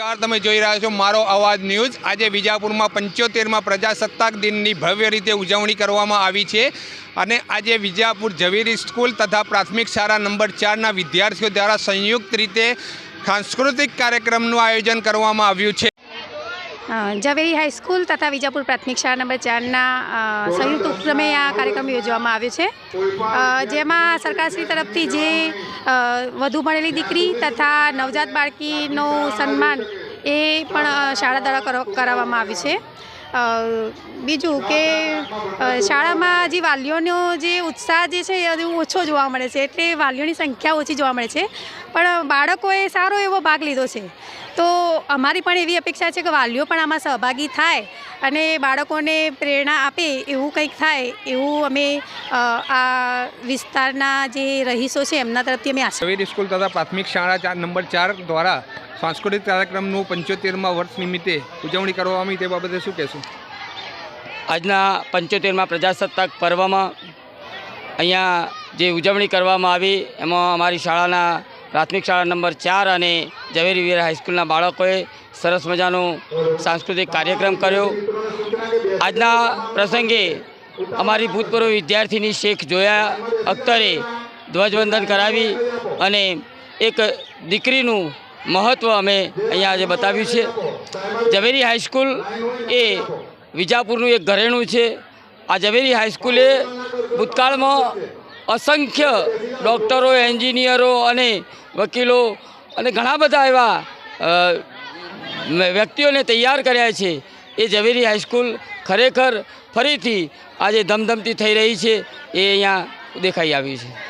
નમસ્કાર, તમે જોઈ રહ્યા છો મારો અવાજ ન્યૂઝ. આજે વિજાપુરમાં પંચોતેરમાં પ્રજાસત્તાક દિનની ભવ્ય રીતે ઉજવણી કરવામાં આવી છે. અને આજે વિજાપુર ઝવેરી સ્કૂલ તથા પ્રાથમિક શાળા નંબર ચારના વિદ્યાર્થીઓ દ્વારા સંયુક્ત રીતે સાંસ્કૃતિક કાર્યક્રમનું આયોજન કરવામાં આવ્યું છે. ઝવેરી હાઈસ્કૂલ તથા વિજાપુર પ્રાથમિક શાળા નંબર ચારના સંયુક્ત ઉપક્રમે આ કાર્યક્રમ યોજવામાં આવ્યો છે. જેમાં સરકારશ્રી તરફથી જે વધુ ભણેલી દીકરી તથા નવજાત બાળકીનું સન્માન એ પણ શાળા દ્વારા કરો- કરાવવામાં આવ્યું છે. બીજું કે શાળામાં જે વાલીઓનો જે ઉત્સાહ જે છે એ ઓછો જોવા મળે છે. એટલે વાલીઓની સંખ્યા ઓછી જોવા મળે છે. પણ બાળકોએ સારો એવો ભાગ લીધો છે. તો અમારી પણ એવી અપેક્ષા છે કે વાલીઓ પણ આમાં સહભાગી થાય અને બાળકોને પ્રેરણા આપે એવું કંઈક થાય એવું અમે આ વિસ્તારના જે રહીશો છે એમના તરફથી અમે આશા સ્કૂલ તથા પ્રાથમિક શાળા નંબર ચાર દ્વારા સાંસ્કૃતિક કાર્યક્રમનું પંચોતેરમાં વર્ષ નિમિત્તે ઉજવણી કરવામાં આવી, તે બાબતે શું કહેશું? આજના પંચોતેરમાં પ્રજાસત્તાક પર્વમાં અહીંયા જે ઉજવણી કરવામાં આવી, એમાં અમારી શાળાના પ્રાથમિક શાળા નંબર ચાર અને ઝવેરી વીર હાઈસ્કૂલના બાળકોએ સરસ મજાનો સાંસ્કૃતિક કાર્યક્રમ કર્યો. આજના પ્રસંગે અમારી ભૂતપૂર્વ વિદ્યાર્થીની શેખ જોયા અખ્તરે ધ્વજવંદન કરાવી અને એક દીકરીનું મહત્ત્વ અમે અહીંયા આજે બતાવ્યું છે. ઝવેરી હાઈસ્કૂલ એ વિજાપુરનું એક ઘરેણું છે. આ ઝવેરી હાઈસ્કૂલે ભૂતકાળમાં અસંખ્ય ડૉક્ટરો, એન્જિનિયરો અને વકીલો અને ઘણા બધા એવા વ્યક્તિઓને તૈયાર કર્યા છે. એ ઝવેરી હાઈસ્કૂલ ખરેખર ફરીથી આજે ધમધમતી થઈ રહી છે. એ અહીંયા દેખાઈ આવી છે.